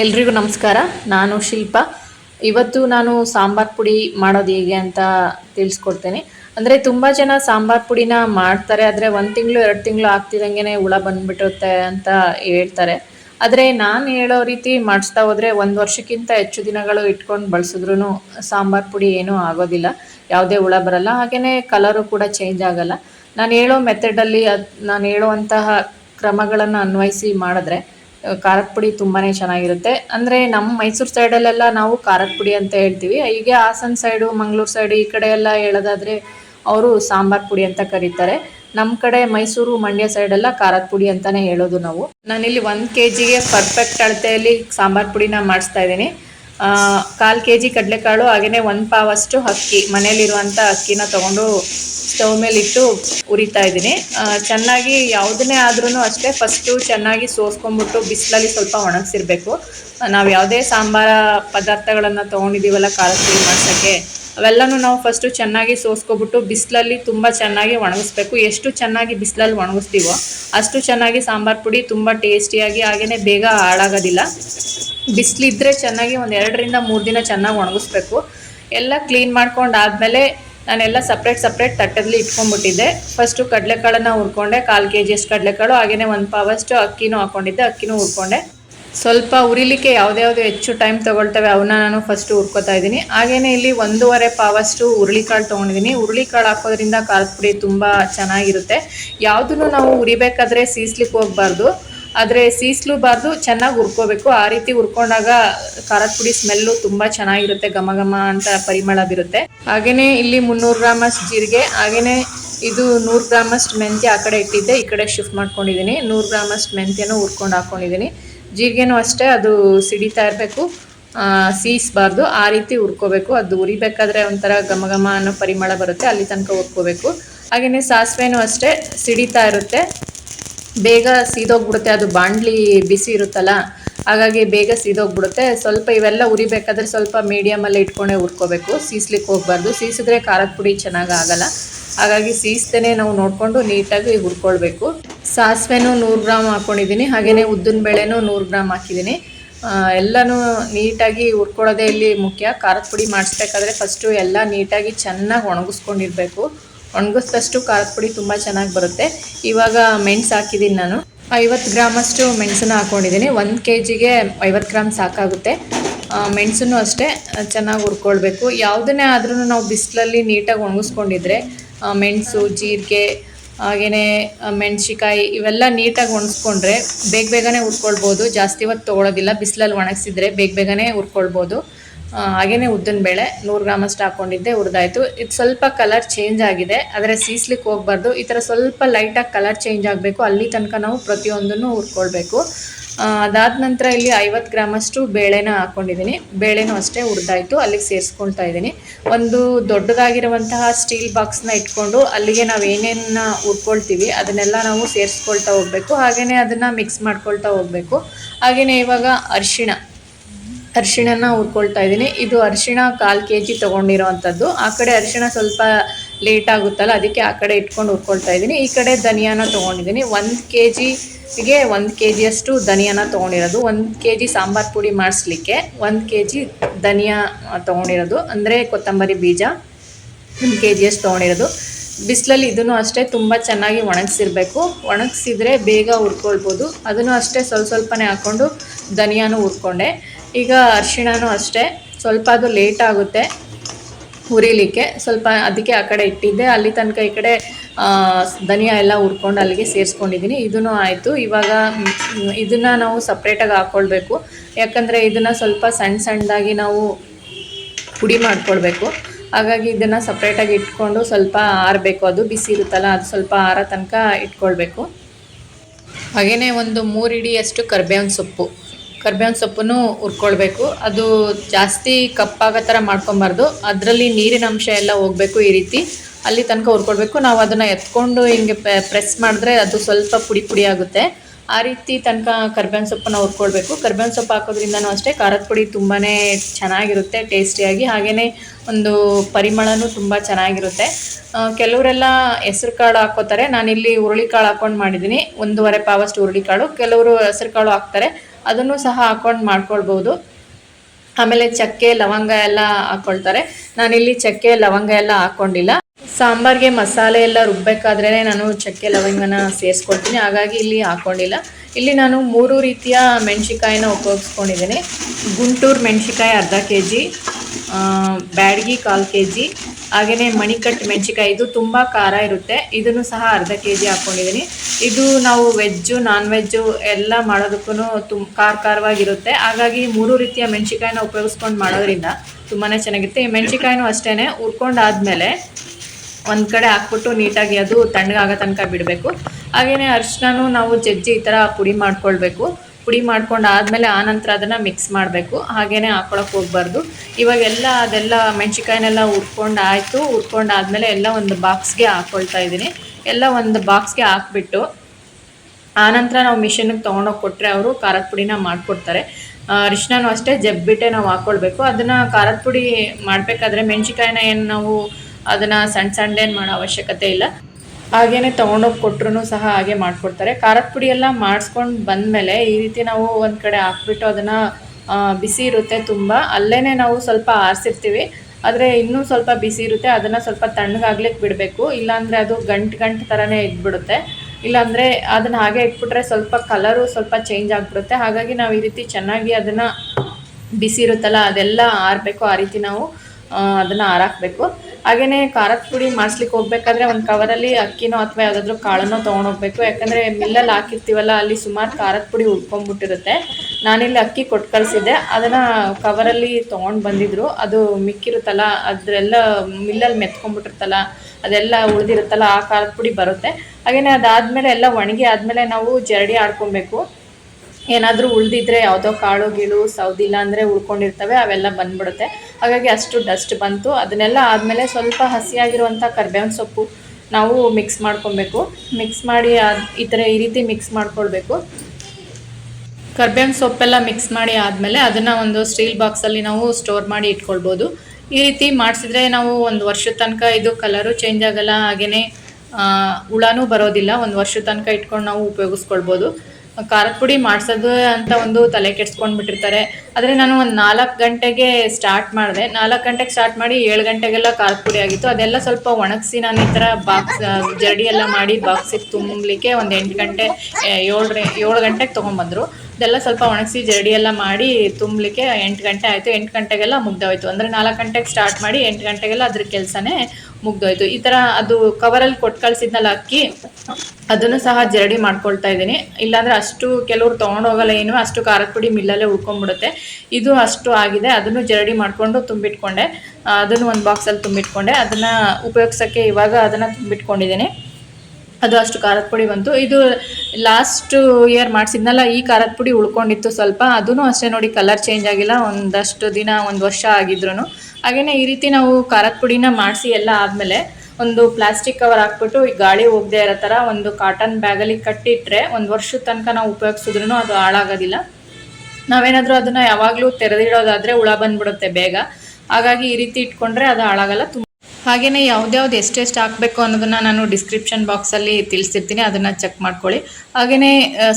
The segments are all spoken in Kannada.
ಎಲ್ರಿಗೂ ನಮಸ್ಕಾರ. ನಾನು ಶಿಲ್ಪ. ಇವತ್ತು ನಾನು ಸಾಂಬಾರ್ ಪುಡಿ ಮಾಡೋದು ಹೇಗೆ ಅಂತ ತಿಳಿಸ್ಕೊಡ್ತೇನೆ. ಅಂದರೆ ತುಂಬ ಜನ ಸಾಂಬಾರ್ ಪುಡಿನ ಮಾಡ್ತಾರೆ, ಆದರೆ ಒಂದು ತಿಂಗಳು, ಎರಡು ತಿಂಗಳು ಆಗ್ತಿದ್ದಂಗೆ ಹುಳ ಬಂದುಬಿಟ್ಟಿರುತ್ತೆ ಅಂತ ಹೇಳ್ತಾರೆ. ಆದರೆ ನಾನು ಹೇಳೋ ರೀತಿ ಮಾಡಿಸ್ತಾ ಹೋದರೆ ಒಂದು ವರ್ಷಕ್ಕಿಂತ ಹೆಚ್ಚು ದಿನಗಳು ಇಟ್ಕೊಂಡು ಬಳಸಿದ್ರು ಸಾಂಬಾರ್ ಪುಡಿ ಏನೂ ಆಗೋದಿಲ್ಲ. ಯಾವುದೇ ಹುಳ ಬರಲ್ಲ. ಹಾಗೆಯೇ ಕಲರು ಕೂಡ ಚೇಂಜ್ ಆಗಲ್ಲ. ನಾನು ಹೇಳೋ ಮೆಥಡಲ್ಲಿ ಅದು, ನಾನು ಹೇಳುವಂತಹ ಕ್ರಮಗಳನ್ನು ಅನ್ವಯಿಸಿ ಮಾಡಿದ್ರೆ ಖಾರದ ಪುಡಿ ತುಂಬಾ ಚೆನ್ನಾಗಿರುತ್ತೆ. ಅಂದರೆ ನಮ್ಮ ಮೈಸೂರು ಸೈಡಲ್ಲೆಲ್ಲ ನಾವು ಖಾರದ ಪುಡಿ ಅಂತ ಹೇಳ್ತೀವಿ. ಹೀಗೆ ಹಾಸನ ಸೈಡು ಮಂಗಳೂರು ಸೈಡು ಈ ಕಡೆ ಎಲ್ಲ ಹೇಳೋದಾದರೆ ಅವರು ಸಾಂಬಾರ್ ಪುಡಿ ಅಂತ ಕರೀತಾರೆ. ನಮ್ಮ ಕಡೆ ಮೈಸೂರು ಮಂಡ್ಯ ಸೈಡೆಲ್ಲ ಖಾರದ ಪುಡಿ ಅಂತಲೇ ಹೇಳೋದು ನಾವು. ನಾನಿಲ್ಲಿ ಒಂದು ಕೆ ಜಿಗೆ ಪರ್ಫೆಕ್ಟ್ ಅಳತೆಯಲ್ಲಿ ಸಾಂಬಾರ್ ಪುಡಿನ ಮಾಡಿಸ್ತಾ ಇದ್ದೀನಿ. ಕಾಲು ಕೆ ಜಿ ಕಡಲೆಕಾಳು ಹಾಗೆಯೇ ಒಂದು ಪಾವಷ್ಟು ಅಕ್ಕಿ. ಮನೇಲಿರುವಂಥ ಅಕ್ಕಿನ ತೊಗೊಂಡು ಸ್ಟವ್ ಇಟ್ಟು ಉರಿತಾ ಇದ್ದೀನಿ. ಚೆನ್ನಾಗಿ ಯಾವುದನ್ನೇ ಆದ್ರೂ ಅಷ್ಟೇ ಫಸ್ಟು ಚೆನ್ನಾಗಿ ಸೋಸ್ಕೊಂಡ್ಬಿಟ್ಟು ಬಿಸಿಲಲ್ಲಿ ಸ್ವಲ್ಪ ಒಣಗಿಸಿರ್ಬೇಕು. ನಾವು ಯಾವುದೇ ಸಾಂಬಾರ ಪದಾರ್ಥಗಳನ್ನು ತೊಗೊಂಡಿದ್ದೀವಲ್ಲ ಖಾರದ ಪುಡಿ ಮಾಡ್ಸೋಕ್ಕೆ ಅವೆಲ್ಲನೂ ನಾವು ಫಸ್ಟು ಚೆನ್ನಾಗಿ ಸೋಸ್ಕೊಬಿಟ್ಟು ಬಿಸಿಲಲ್ಲಿ ತುಂಬ ಚೆನ್ನಾಗಿ ಒಣಗಿಸ್ಬೇಕು. ಎಷ್ಟು ಚೆನ್ನಾಗಿ ಬಿಸಿಲಲ್ಲಿ ಒಣಗಿಸ್ತೀವೋ ಅಷ್ಟು ಚೆನ್ನಾಗಿ ಸಾಂಬಾರು ಪುಡಿ ತುಂಬ ಟೇಸ್ಟಿಯಾಗಿ ಹಾಗೆಯೇ ಬೇಗ ಹಾಳಾಗೋದಿಲ್ಲ. ಬಿಸಿಲಿದ್ದರೆ ಚೆನ್ನಾಗಿ ಒಂದು ಎರಡರಿಂದ ಮೂರು ದಿನ ಚೆನ್ನಾಗಿ ಒಣಗಿಸ್ಬೇಕು. ಎಲ್ಲ ಕ್ಲೀನ್ ಮಾಡ್ಕೊಂಡು ಆದಮೇಲೆ ನಾನೆಲ್ಲ ಸಪ್ರೇಟ್ ಸಪ್ರೇಟ್ ತಟ್ಟದಲ್ಲಿ ಇಟ್ಕೊಂಡ್ಬಿಟ್ಟಿದ್ದೆ. ಫಸ್ಟು ಕಡಲೆಕಾಳನ್ನು ಹುರ್ಕೊಂಡೆ, ಕಾಲು ಕೆ ಜಿಯಷ್ಟು ಕಡಲೆಕಾಳು ಹಾಗೆಯೇ ಒಂದು ಪಾವಷ್ಟು ಅಕ್ಕಿನೂ ಹಾಕ್ಕೊಂಡಿದ್ದೆ ಅಕ್ಕಿನೂ ಹುರ್ಕೊಂಡೆ. ಸ್ವಲ್ಪ ಉರಿಲಿಕ್ಕೆ ಯಾವುದ್ಯಾವುದು ಹೆಚ್ಚು ಟೈಮ್ ತೊಗೊಳ್ತವೆ ಅವನ್ನ ನಾನು ಫಸ್ಟು ಹುರ್ಕೋತಾ ಇದ್ದೀನಿ. ಹಾಗೆಯೇ ಇಲ್ಲಿ ಒಂದೂವರೆ ಪಾವಷ್ಟು ಹುರುಳಿಕಾಳು ತೊಗೊಂಡಿದ್ದೀನಿ. ಹುರುಳಿಕಾಳು ಹಾಕೋದ್ರಿಂದ ಖಾರದ ಪುಡಿ ತುಂಬ ಚೆನ್ನಾಗಿರುತ್ತೆ. ಯಾವುದನ್ನು ನಾವು ಉರಿಬೇಕಾದ್ರೆ ಸೀಸ್ಲಿಕ್ಕೆ ಹೋಗ್ಬಾರ್ದು. ಆದರೆ ಸೀಸ್ಲೂಬಾರ್ದು ಚೆನ್ನಾಗಿ ಹುರ್ಕೋಬೇಕು. ಆ ರೀತಿ ಹುರ್ಕೊಂಡಾಗ ಖಾರದ ಪುಡಿ ಸ್ಮೆಲ್ಲು ತುಂಬ ಚೆನ್ನಾಗಿರುತ್ತೆ, ಘಮ ಘಮ ಅಂತ ಪರಿಮಳ ಬೀರುತ್ತೆ. ಹಾಗೆಯೇ ಇಲ್ಲಿ ಮುನ್ನೂರು ಗ್ರಾಮಷ್ಟು ಜೀರಿಗೆ ಹಾಗೆಯೇ ಇದು ನೂರು ಗ್ರಾಮಷ್ಟು ಮೆಂತ್ಯ ಆ ಕಡೆ ಇಟ್ಟಿದ್ದೆ, ಈ ಕಡೆ ಶಿಫ್ಟ್ ಮಾಡ್ಕೊಂಡಿದ್ದೀನಿ. ನೂರು ಗ್ರಾಮಷ್ಟು ಮೆಂತ್ಯನೂ ಹುರ್ಕೊಂಡು ಹಾಕ್ಕೊಂಡಿದ್ದೀನಿ ಜೀರಿಗೆನೂ ಅಷ್ಟೇ, ಅದು ಸಿಡಿತಾ ಇರಬೇಕು ಸೀಸ್ಬಾರ್ದು, ಆ ರೀತಿ ಹುರ್ಕೋಬೇಕು. ಅದು ಉರಿಬೇಕಾದ್ರೆ ಒಂಥರ ಘಮ ಘಮ ಅನ್ನೋ ಪರಿಮಳ ಬರುತ್ತೆ, ಅಲ್ಲಿ ತನಕ ಹುರ್ಕೋಬೇಕು. ಹಾಗೆಯೇ ಸಾಸಿವೆನೂ ಅಷ್ಟೇ, ಸಿಡಿತಾ ಇರುತ್ತೆ. ಬೇಗ ಸೀದೋಗ್ಬಿಡುತ್ತೆ, ಅದು ಬಾಂಡ್ಲಿ ಬಿಸಿ ಇರುತ್ತಲ್ಲ, ಹಾಗಾಗಿ ಬೇಗ ಸೀದೋಗ್ಬಿಡುತ್ತೆ. ಸ್ವಲ್ಪ ಇವೆಲ್ಲ ಉರಿಬೇಕಾದ್ರೆ ಸ್ವಲ್ಪ ಮೀಡಿಯಮಲ್ಲೇ ಇಟ್ಕೊಂಡೇ ಹುರ್ಕೋಬೇಕು. ಸೀಸ್ಲಿಕ್ಕೆ ಹೋಗ್ಬಾರ್ದು. ಸೀಸಿದ್ರೆ ಖಾರದ ಪುಡಿ ಚೆನ್ನಾಗಿ ಆಗಲ್ಲ. ಹಾಗಾಗಿ ಸೀಸ್ತೇನೆ ನಾವು ನೋಡಿಕೊಂಡು ನೀಟಾಗಿ ಹುರ್ಕೊಳ್ಬೇಕು. ಸಾಸಿವೆನೂ ನೂರು ಗ್ರಾಮ್ ಹಾಕ್ಕೊಂಡಿದ್ದೀನಿ ಹಾಗೆಯೇ ಉದ್ದಿನ ಬೇಳೆನೂ ನೂರು ಗ್ರಾಮ್ ಹಾಕಿದ್ದೀನಿ. ಎಲ್ಲನೂ ನೀಟಾಗಿ ಹುರ್ಕೊಳ್ಳೋದೇ ಇಲ್ಲಿ ಮುಖ್ಯ. ಖಾರದ ಪುಡಿ ಮಾಡಿಸ್ಬೇಕಾದ್ರೆ ಫಸ್ಟು ಎಲ್ಲ ನೀಟಾಗಿ ಚೆನ್ನಾಗಿ ಒಣಗಿಸ್ಕೊಂಡಿರಬೇಕು. ಒಣಗಿಸ್ದಷ್ಟು ಖಾರದ ಪುಡಿ ತುಂಬ ಚೆನ್ನಾಗಿ ಬರುತ್ತೆ. ಇವಾಗ ಮೆಣಸು ಹಾಕಿದ್ದೀನಿ ನಾನು. ಐವತ್ತು ಗ್ರಾಮಷ್ಟು ಮೆಣಸನ್ನು ಹಾಕ್ಕೊಂಡಿದ್ದೀನಿ ಒಂದು ಕೆ ಜಿಗೆ ಐವತ್ತು ಗ್ರಾಮ್ ಸಾಕಾಗುತ್ತೆ. ಮೆಣಸನ್ನು ಅಷ್ಟೇ ಚೆನ್ನಾಗಿ ಹುರ್ಕೊಳ್ಬೇಕು. ಯಾವುದನ್ನೇ ಆದ್ರೂ ನಾವು ಬಿಸಿಲಲ್ಲಿ ನೀಟಾಗಿ ಒಣಗಿಸ್ಕೊಂಡಿದ್ರೆ ಮೆಣಸು, ಜೀರಿಗೆ ಹಾಗೆಯೇ ಮೆಣಸಿಕಾಯಿ ಇವೆಲ್ಲ ನೀಟಾಗಿ ಒಣಗಿಸ್ಕೊಂಡ್ರೆ ಬೇಗ ಬೇಗನೆ ಹುರ್ಕೊಳ್ಬೋದು. ಜಾಸ್ತಿ ಹೊತ್ತು ತೊಗೊಳೋದಿಲ್ಲ. ಬಿಸಿಲಲ್ಲಿ ಒಣಗಿಸಿದ್ರೆ ಬೇಗ ಬೇಗನೆ ಹುರ್ಕೊಳ್ಬೋದು. ಹಾಗೆಯೇ ಉದ್ದಿನ ಬೇಳೆ ನೂರು ಗ್ರಾಮಷ್ಟು ಹಾಕ್ಕೊಂಡಿದ್ದೆ ಹುರಿದಾಯ್ತು. ಇದು ಸ್ವಲ್ಪ ಕಲರ್ ಚೇಂಜ್ ಆಗಿದೆ. ಆದರೆ ಸೀಸ್ಲಿಕ್ಕೆ ಹೋಗ್ಬಾರ್ದು. ಈ ಥರ ಸ್ವಲ್ಪ ಲೈಟಾಗಿ ಕಲರ್ ಚೇಂಜ್ ಆಗಬೇಕು. ಅಲ್ಲಿ ತನಕ ನಾವು ಪ್ರತಿಯೊಂದನ್ನು ಹುರ್ಕೊಳ್ಬೇಕು. ಅದಾದ ನಂತರ ಇಲ್ಲಿ ಐವತ್ತು ಗ್ರಾಮಷ್ಟು ಬೇಳೆನ ಹಾಕ್ಕೊಂಡಿದ್ದೀನಿ ಬೇಳೆನೂ ಅಷ್ಟೇ ಹುರಿದಾಯಿತು, ಅಲ್ಲಿಗೆ ಸೇರಿಸ್ಕೊಳ್ತಾ ಇದ್ದೀನಿ. ಒಂದು ದೊಡ್ಡದಾಗಿರುವಂತಹ ಸ್ಟೀಲ್ ಬಾಕ್ಸ್ನ ಇಟ್ಕೊಂಡು ಅಲ್ಲಿಗೆ ನಾವು ಏನೇನು ಹುರ್ಕೊಳ್ತೀವಿ, ಅದನ್ನೆಲ್ಲ ನಾವು ಸೇರಿಸ್ಕೊಳ್ತಾ ಹೋಗಬೇಕು. ಹಾಗೆಯೇ ಅದನ್ನು ಮಿಕ್ಸ್ ಮಾಡ್ಕೊಳ್ತಾ ಹೋಗಬೇಕು. ಹಾಗೆಯೇ ಇವಾಗ ಅರಿಶಿಣ. ಅರಿಶಿಣನ ಹುರ್ಕೊಳ್ತಾ ಇದ್ದೀನಿ. ಇದು ಅರಿಶಿಣ ಕಾಲು ಕೆ ಜಿ ತೊಗೊಂಡಿರೋವಂಥದ್ದು ಆ ಕಡೆ ಅರಿಶಿಣ ಸ್ವಲ್ಪ ಲೇಟ್ ಆಗುತ್ತಲ್ಲ, ಅದಕ್ಕೆ ಆ ಕಡೆ ಇಟ್ಕೊಂಡು ಹುರ್ಕೊಳ್ತಾ ಇದ್ದೀನಿ. ಈ ಕಡೆ ಧನಿಯಾನ ತೊಗೊಂಡಿದ್ದೀನಿ. ಒಂದು ಕೆ ಜಿಗೆ ಒಂದು ಕೆ ಜಿಯಷ್ಟು ಧನಿಯಾನ ತೊಗೊಂಡಿರೋದು. ಒಂದು ಕೆ ಜಿ ಸಾಂಬಾರು ಪುಡಿ ಮಾಡಿಸ್ಲಿಕ್ಕೆ ಒಂದು ಕೆ ಜಿ ಧನಿಯಾ ತೊಗೊಂಡಿರೋದು. ಅಂದರೆ ಕೊತ್ತಂಬರಿ ಬೀಜ ಒಂದು ಕೆ ಜಿಯಷ್ಟು ತೊಗೊಂಡಿರೋದು. ಬಿಸಿಲಲ್ಲಿ ಇದನ್ನು ಅಷ್ಟೇ ತುಂಬ ಚೆನ್ನಾಗಿ ಒಣಗಿಸಿರ್ಬೇಕು. ಒಣಗಿಸಿದ್ರೆ ಬೇಗ ಹುರ್ಕೊಳ್ಬೋದು. ಅದನ್ನು ಅಷ್ಟೇ ಸ್ವಲ್ಪ ಸ್ವಲ್ಪನೇ ಹಾಕ್ಕೊಂಡು ಧನಿಯಾನು ಹುರ್ಕೊಂಡೆ. ಈಗ ಅರಿಶಿಣನೂ ಅಷ್ಟೇ. ಸ್ವಲ್ಪ ಅದು ಲೇಟ್ ಆಗುತ್ತೆ. ಹುರಿಲಿಕ್ಕೆ ಸ್ವಲ್ಪ ಅದಕ್ಕೆ ಆ ಕಡೆ ಇಟ್ಟಿದ್ದೆ. ಅಲ್ಲಿ ತನಕ ಈ ಕಡೆ ಧನಿಯಾ ಎಲ್ಲ ಹುರ್ಕೊಂಡು ಅಲ್ಲಿಗೆ ಸೇರಿಸ್ಕೊಂಡಿದ್ದೀನಿ. ಇದೂ ಆಯಿತು. ಇವಾಗ ಇದನ್ನು ನಾವು ಸಪ್ರೇಟಾಗಿ ಹಾಕ್ಕೊಳ್ಬೇಕು ಯಾಕಂದರೆ ಇದನ್ನು ಸ್ವಲ್ಪ ಸಣ್ಣ ಸಣ್ಣದಾಗಿ ನಾವು ಪುಡಿ ಮಾಡ್ಕೊಳ್ಬೇಕು. ಹಾಗಾಗಿ ಇದನ್ನು ಸಪ್ರೇಟಾಗಿ ಇಟ್ಕೊಂಡು ಸ್ವಲ್ಪ ಆರಬೇಕು. ಅದು ಬಿಸಿ ಇರುತ್ತಲ್ಲ, ಅದು ಸ್ವಲ್ಪ ಆರ ತನಕ ಇಟ್ಕೊಳ್ಬೇಕು. ಹಾಗೆಯೇ ಒಂದು ಮೂರು ಇಡಿಯಷ್ಟು ಕರ್ಬೇವಿನ ಸೊಪ್ಪು. ಕರ್ಬೇವಿನ ಸೊಪ್ಪನ್ನು ಹುರ್ಕೊಳ್ಬೇಕು. ಅದು ಜಾಸ್ತಿ ಕಪ್ಪಾಗೋ ಥರ ಮಾಡ್ಕೊಬಾರ್ದು. ಅದರಲ್ಲಿ ನೀರಿನ ಅಂಶ ಎಲ್ಲ ಹೋಗಬೇಕು ಈ ರೀತಿ. ಅಲ್ಲಿ ತನಕ ಹುರ್ಕೊಳ್ಬೇಕು. ನಾವು ಅದನ್ನು ಎತ್ಕೊಂಡು ಹಿಂಗೆ ಪ್ರೆಸ್ ಮಾಡಿದ್ರೆ ಅದು ಸ್ವಲ್ಪ ಪುಡಿ ಪುಡಿ ಆಗುತ್ತೆ. ಆ ರೀತಿ ತನಕ ಕರ್ಬೇವಿನ ಸೊಪ್ಪನ್ನು ಹುರ್ಕೊಳ್ಬೇಕು. ಕರ್ಬೇವಿನ ಸೊಪ್ಪು ಹಾಕೋದ್ರಿಂದನೂ ಅಷ್ಟೇ ಖಾರದ ಪುಡಿ ತುಂಬಾ ಚೆನ್ನಾಗಿರುತ್ತೆ, ಟೇಸ್ಟಿಯಾಗಿ. ಹಾಗೆಯೇ ಒಂದು ಪರಿಮಳನೂ ತುಂಬ ಚೆನ್ನಾಗಿರುತ್ತೆ. ಕೆಲವರೆಲ್ಲ ಹೆಸ್ರು ಕಾಳು ಹಾಕೋತಾರೆ. ನಾನಿಲ್ಲಿ ಹುರುಳಿಕಾಳು ಹಾಕೊಂಡು ಮಾಡಿದ್ದೀನಿ. ಒಂದೂವರೆ ಪಾವಷ್ಟು ಹುರುಳಿಕಾಳು ಕೆಲವರು ಹೆಸ್ರು ಕಾಳು ಹಾಕ್ತಾರೆ. ಅದನ್ನು ಸಹ ಹಾಕೊಂಡು ಮಾಡ್ಕೊಳ್ಬೋದು. ಆಮೇಲೆ ಚಕ್ಕೆ, ಲವಂಗ ಎಲ್ಲ ಹಾಕ್ಕೊಳ್ತಾರೆ ನಾನಿಲ್ಲಿ ಚಕ್ಕೆ, ಲವಂಗ ಎಲ್ಲ ಹಾಕ್ಕೊಂಡಿಲ್ಲ ಸಾಂಬಾರ್ಗೆ ಮಸಾಲೆ ಎಲ್ಲ ರುಬ್ಬಬೇಕಾದ್ರೆ ನಾನು ಚಕ್ಕೆ ಲವಂಗನ ಸೇರಿಸ್ಕೊಳ್ತೀನಿ. ಹಾಗಾಗಿ ಇಲ್ಲಿ ಹಾಕ್ಕೊಂಡಿಲ್ಲ ಇಲ್ಲಿ ನಾನು ಮೂರು ರೀತಿಯ ಮೆಣಸಿಕಾಯಿನ ಉಪಯೋಗಿಸ್ಕೊಂಡಿದ್ದೀನಿ. ಗುಂಟೂರು ಮೆಣಸಿಕಾಯಿ ಅರ್ಧ ಕೆ ಜಿ ಬ್ಯಾಡಗಿ ಕಾಲು ಕೆ ಜಿ ಹಾಗೆಯೇ ಮಣಿಕಟ್ಟು ಮೆಣಸಿಕಾಯಿ ಇದು ತುಂಬ ಖಾರ ಇರುತ್ತೆ. ಇದನ್ನು ಸಹ ಅರ್ಧ ಕೆ ಜಿ ಹಾಕ್ಕೊಂಡಿದ್ದೀನಿ ಇದು ನಾವು ವೆಜ್ಜು ನಾನ್ ವೆಜ್ಜು ಎಲ್ಲ ಮಾಡೋದಕ್ಕೂ ತುಂಬ ಖಾರ ಖಾರವಾಗಿರುತ್ತೆ. ಹಾಗಾಗಿ ಮೂರು ರೀತಿಯ ಮೆಣಸಿಕಾಯಿನ ಉಪಯೋಗಿಸ್ಕೊಂಡು ಮಾಡೋದ್ರಿಂದ ತುಂಬಾ ಚೆನ್ನಾಗಿರುತ್ತೆ. ಈ ಮೆಣಸಿಕಾಯಿನೂ ಅಷ್ಟೇ ಹುರ್ಕೊಂಡಾದ್ಮೇಲೆ ಒಂದು ಕಡೆ ಹಾಕ್ಬಿಟ್ಟು ನೀಟಾಗಿ ಅದು ತಣ್ಣಗಾಗೋ ತನಕ ಬಿಡಬೇಕು. ಹಾಗೆಯೇ ಅರಿಶಿನೂ ನಾವು ಜಜ್ಜಿ ಈ ಥರ ಪುಡಿ ಮಾಡ್ಕೊಳ್ಬೇಕು. ಪುಡಿ ಮಾಡ್ಕೊಂಡು ಆದಮೇಲೆ ಆನಂತರ ಅದನ್ನು ಮಿಕ್ಸ್ ಮಾಡಬೇಕು. ಹಾಗೇ ಹಾಕ್ಕೊಳಕ್ಕೆ ಹೋಗ್ಬಾರ್ದು. ಇವಾಗೆಲ್ಲ ಅದೆಲ್ಲ ಮೆಣಸಿಕಾಯಿನೆಲ್ಲ ಹುರ್ಕೊಂಡು ಆಯಿತು ಹುರ್ಕೊಂಡು ಆದಮೇಲೆ ಎಲ್ಲ ಒಂದು ಬಾಕ್ಸ್ಗೆ ಹಾಕ್ಕೊಳ್ತಾ ಇದ್ದೀನಿ. ಎಲ್ಲ ಒಂದು ಬಾಕ್ಸ್ಗೆ ಹಾಕ್ಬಿಟ್ಟು ಆನಂತರ ನಾವು ಮಿಷಿನ್ಗೆ ತೊಗೊಂಡೋಗಿ ಕೊಟ್ಟರೆ ಅವರು ಖಾರದ ಪುಡಿನ ಮಾಡಿಕೊಡ್ತಾರೆ. ಅರಿಶಿನೂ ಅಷ್ಟೇ ಜಬ್ಬಿಟ್ಟೆ ನಾವು ಹಾಕ್ಕೊಳ್ಬೇಕು ಅದನ್ನು ಖಾರದ ಪುಡಿ ಮಾಡಬೇಕಾದ್ರೆ ಮೆಣಸಿಕಾಯಿನ ಏನು ನಾವು ಅದನ್ನು ಸಣ್ಣ ಸಣ್ಣದೇನು ಮಾಡೋ ಅವಶ್ಯಕತೆ ಇಲ್ಲ. ಹಾಗೇನೆ ತಗೊಂಡೋಗಿ ಕೊಟ್ಟರು ಸಹ ಹಾಗೆ ಮಾಡಿಕೊಡ್ತಾರೆ. ಖಾರದ ಪುಡಿ ಎಲ್ಲ ಮಾಡಿಸ್ಕೊಂಡು ಬಂದಮೇಲೆ ಈ ರೀತಿ ನಾವು ಒಂದು ಕಡೆ ಹಾಕ್ಬಿಟ್ಟು ಅದನ್ನು ಬಿಸಿ ಇರುತ್ತೆ ತುಂಬ. ಅಲ್ಲೇ ನಾವು ಸ್ವಲ್ಪ ಆರಿಸಿರ್ತೀವಿ. ಆದರೆ ಇನ್ನೂ ಸ್ವಲ್ಪ ಬಿಸಿ ಇರುತ್ತೆ. ಅದನ್ನು ಸ್ವಲ್ಪ ತಣ್ಣಗಾಗ್ಲಿಕ್ಕೆ ಬಿಡಬೇಕು. ಇಲ್ಲಾಂದರೆ ಅದು ಗಂಟು ಗಂಟು ಥರನೇ ಇದ್ಬಿಡುತ್ತೆ. ಇಲ್ಲಾಂದರೆ ಅದನ್ನು ಹಾಗೆ ಇಟ್ಬಿಟ್ರೆ ಸ್ವಲ್ಪ ಕಲರು ಸ್ವಲ್ಪ ಚೇಂಜ್ ಆಗಿಬಿಡುತ್ತೆ. ಹಾಗಾಗಿ ನಾವು ಈ ರೀತಿ ಚೆನ್ನಾಗಿ ಅದನ್ನು ಬಿಸಿ ಇರುತ್ತಲ್ಲ, ಅದೆಲ್ಲ ಆರಬೇಕು. ಆ ರೀತಿ ನಾವು ಅದನ್ನು ಆರಾಕಬೇಕು. ಹಾಗೆಯೇ ಖಾರದ ಪುಡಿ ಮಾಡಿಸ್ಲಿಕ್ಕೆ ಹೋಗ್ಬೇಕಾದ್ರೆ ಒಂದು ಕವರಲ್ಲಿ ಅಕ್ಕಿನೋ ಅಥವಾ ಯಾವುದಾದ್ರೂ ಕಾಳನ್ನೋ ತೊಗೊಂಡೋಗ್ಬೇಕು ಯಾಕಂದರೆ ಮಿಲ್ಲಲ್ಲಿ ಹಾಕಿರ್ತೀವಲ್ಲ, ಅಲ್ಲಿ ಸುಮಾರು ಖಾರದ ಪುಡಿ ಉಳ್ಕೊಂಬಿಟ್ಟಿರುತ್ತೆ ನಾನಿಲ್ಲಿ ಅಕ್ಕಿ ಕೊಟ್ಟು ಕಳಿಸಿದ್ದೆ. ಅದನ್ನು ಕವರಲ್ಲಿ ತೊಗೊಂಡು ಬಂದಿದ್ರು. ಅದು ಮಿಕ್ಕಿರುತ್ತಲ್ಲ, ಅದರೆಲ್ಲ ಮಿಲ್ಲಲ್ಲಿ ಮೆತ್ಕೊಂಡ್ಬಿಟ್ಟಿರ್ತಲ್ಲ ಅದೆಲ್ಲ ಉಳಿದಿರುತ್ತಲ್ಲ, ಆ ಖಾರದ ಪುಡಿ ಬರುತ್ತೆ. ಹಾಗೆಯೇ ಅದಾದಮೇಲೆ ಎಲ್ಲ ಒಣಗಿ ಆದಮೇಲೆ ನಾವು ಜರಡಿ ಆಡ್ಕೊಬೇಕು. ಏನಾದರೂ ಉಳಿದಿದ್ರೆ, ಯಾವುದೋ ಕಾಳು, ಗೀಳು, ಸೌದಿಲ್ಲ ಅಂದರೆ ಉಳ್ಕೊಂಡಿರ್ತವೆ ಅವೆಲ್ಲ ಬಂದ್ಬಿಡುತ್ತೆ. ಹಾಗಾಗಿ ಅಷ್ಟು ಡಸ್ಟ್ ಬಂತು. ಅದನ್ನೆಲ್ಲ ಆದಮೇಲೆ ಸ್ವಲ್ಪ ಹಸಿಯಾಗಿರುವಂಥ ಕರ್ಬೇವಿನ ಸೊಪ್ಪು ನಾವು ಮಿಕ್ಸ್ ಮಾಡ್ಕೊಬೇಕು. ಮಿಕ್ಸ್ ಮಾಡಿ ಈ ಥರ ಈ ರೀತಿ ಮಿಕ್ಸ್ ಮಾಡ್ಕೊಳ್ಬೇಕು. ಕರ್ಬೇವಿನ ಸೊಪ್ಪೆಲ್ಲ ಮಿಕ್ಸ್ ಮಾಡಿ ಆದಮೇಲೆ ಅದನ್ನು ಒಂದು ಸ್ಟೀಲ್ ಬಾಕ್ಸಲ್ಲಿ ನಾವು ಸ್ಟೋರ್ ಮಾಡಿ ಇಟ್ಕೊಳ್ಬೋದು. ಈ ರೀತಿ ಮಾಡಿಸಿದ್ರೆ ನಾವು ಒಂದು ವರ್ಷದ ತನಕ ಇದು ಕಲರು ಚೇಂಜ್ ಆಗಲ್ಲ ಹಾಗೆಯೇ ಹುಳನೂ ಬರೋದಿಲ್ಲ. ಒಂದು ವರ್ಷದ ತನಕ ಇಟ್ಕೊಂಡು ನಾವು ಉಪಯೋಗಿಸ್ಕೊಳ್ಬೋದು. ಖಾರದ ಪುಡಿ ಮಾಡಿಸೋದು ಅಂತ ಒಂದು ತಲೆ ಕೆಡ್ಸ್ಕೊಂಡು ಬಿಟ್ಟಿರ್ತಾರೆ. ಆದರೆ ನಾನು ಒಂದು ನಾಲ್ಕು ಗಂಟೆಗೆ ಸ್ಟಾರ್ಟ್ ಮಾಡಿದೆ. ನಾಲ್ಕು ಗಂಟೆಗೆ ಸ್ಟಾರ್ಟ್ ಮಾಡಿ ಏಳು ಗಂಟೆಗೆಲ್ಲ ಖಾರದ ಪುಡಿ ಆಗಿತ್ತು. ಅದೆಲ್ಲ ಸ್ವಲ್ಪ ಒಣಗಿಸಿ ನಾನು ಈ ಥರ ಬಾಕ್ಸ್ ಜರಡಿ ಎಲ್ಲ ಮಾಡಿ ಬಾಕ್ಸಿಗೆ ತುಂಬಲಿಕ್ಕೆ ಒಂದು ಎಂಟು ಗಂಟೆ ಏಳು ಏಳು ಗಂಟೆಗೆ ತೊಗೊಂಬಂದರು. ಅದೆಲ್ಲ ಸ್ವಲ್ಪ ಒಣಗಿಸಿ ಜರಡಿ ಎಲ್ಲ ಮಾಡಿ ತುಂಬಲಿಕ್ಕೆ ಎಂಟು ಗಂಟೆ ಆಯಿತು. ಎಂಟು ಗಂಟೆಗೆಲ್ಲ ಮುಗ್ದೋಯ್ತು. ಅಂದರೆ ನಾಲ್ಕು ಗಂಟೆಗೆ ಸ್ಟಾರ್ಟ್ ಮಾಡಿ ಎಂಟು ಗಂಟೆಗೆಲ್ಲ ಅದ್ರ ಕೆಲಸನೇ ಮುಗ್ದೋಯ್ತು. ಈ ಥರ ಅದು ಕವರಲ್ಲಿ ಕೊಟ್ಟು ಕಳಿಸಿದ್ನಲ್ಲ ಅಕ್ಕಿ. ಅದನ್ನು ಸಹ ಜರಡಿ ಮಾಡ್ಕೊಳ್ತಾ ಇದ್ದೀನಿ. ಇಲ್ಲಾಂದರೆ ಅಷ್ಟು ಕೆಲವ್ರು ತೊಗೊಂಡೋಗಲ್ಲ ಏನು, ಅಷ್ಟು ಖಾರದ ಪುಡಿ ಮಿಲ್ಲಲ್ಲೇ ಉಳ್ಕೊಂಬಿಡುತ್ತೆ. ಇದು ಅಷ್ಟು ಆಗಿದೆ. ಅದನ್ನು ಜರಡಿ ಮಾಡಿಕೊಂಡು ತುಂಬಿಟ್ಕೊಂಡೆ. ಅದನ್ನು ಒಂದು ಬಾಕ್ಸಲ್ಲಿ ತುಂಬಿಟ್ಕೊಂಡೆ. ಅದನ್ನು ಉಪಯೋಗಿಸೋಕ್ಕೆ ಇವಾಗ ಅದನ್ನು ತುಂಬಿಟ್ಕೊಂಡಿದ್ದೀನಿ. ಅದು ಅಷ್ಟು ಖಾರದ ಪುಡಿ ಬಂತು. ಇದು ಲಾಸ್ಟು ಇಯರ್ ಮಾಡಿಸಿದ್ನಲ್ಲ, ಈ ಖಾರದ ಪುಡಿ ಉಳ್ಕೊಂಡಿತ್ತು ಸ್ವಲ್ಪ. ಅದೂ ಅಷ್ಟೇ ನೋಡಿ ಕಲರ್ ಚೇಂಜ್ ಆಗಿಲ್ಲ. ಒಂದಷ್ಟು ದಿನ, ಒಂದು ವರ್ಷ ಆಗಿದ್ರು ಹಾಗೆಯೇ ಈ ರೀತಿ ನಾವು ಖಾರದ ಪುಡಿನ ಮಾಡಿಸಿ ಎಲ್ಲ ಆದಮೇಲೆ ಒಂದು ಪ್ಲಾಸ್ಟಿಕ್ ಕವರ್ ಹಾಕ್ಬಿಟ್ಟು ಈ ಗಾಳಿ ಹೋಗದೆ ಇರೋ ಥರ ಒಂದು ಕಾಟನ್ ಬ್ಯಾಗಲ್ಲಿ ಕಟ್ಟಿಟ್ರೆ ಒಂದು ವರ್ಷದ ತನಕ ನಾವು ಉಪಯೋಗಿಸಿದ್ರು ಅದು ಹಾಳಾಗೋದಿಲ್ಲ. ನಾವೇನಾದರೂ ಅದನ್ನು ಯಾವಾಗಲೂ ತೆರೆದಿಡೋದಾದರೆ ಹುಳ ಬಂದ್ಬಿಡುತ್ತೆ ಬೇಗ. ಹಾಗಾಗಿ ಈ ರೀತಿ ಇಟ್ಕೊಂಡ್ರೆ ಅದು ಹಾಳಾಗಲ್ಲ. ತುಂಬ ಹಾಗೆಯೇ ಯಾವ್ದ್ಯಾವ್ದು ಎಷ್ಟೆಷ್ಟು ಹಾಕಬೇಕು ಅನ್ನೋದನ್ನು ನಾನು ಡಿಸ್ಕ್ರಿಪ್ಷನ್ ಬಾಕ್ಸಲ್ಲಿ ತಿಳಿಸಿರ್ತೀನಿ, ಅದನ್ನು ಚೆಕ್ ಮಾಡ್ಕೊಳ್ಳಿ. ಹಾಗೆಯೇ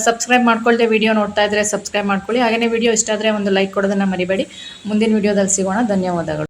ಸಬ್ಸ್ಕ್ರೈಬ್ ಮಾಡ್ಕೊಳ್ದೆ ವಿಡಿಯೋ ನೋಡ್ತಾ ಇದ್ದರೆ ಸಬ್ಸ್ಕ್ರೈಬ್ ಮಾಡ್ಕೊಳ್ಳಿ. ಹಾಗೆಯೇ ವಿಡಿಯೋ ಇಷ್ಟ ಆದರೆ ಒಂದು ಲೈಕ್ ಕೊಡೋದನ್ನು ಮರಿಬೇಡಿ. ಮುಂದಿನ ವಿಡಿಯೋದಲ್ಲಿ ಸಿಗೋಣ. ಧನ್ಯವಾದಗಳು.